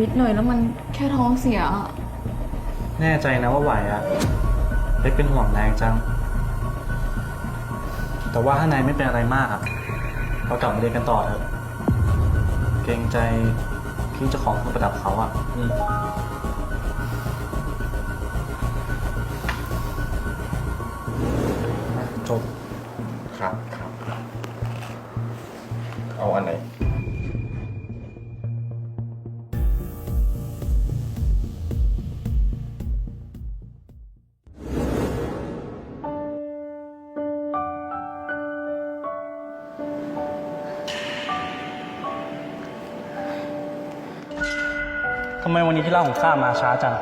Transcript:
นิดหน่อยแล้วมันแค่ท้องเสียอะแน่ใจนะว่าไหวอะเล็กเป็นห่วงนายจัง แต่ว่าถ้านายไม่เป็นอะไรมากอะเรากลับมาเรียนกันต่อเถอะเกรงใจพี่เจ้าของเครื่องประดับเขาอะอืมอะจบ ครับครับ เอาอันไหน ทำไมวันนี้ที่เล่าของข้ามาช้าจัง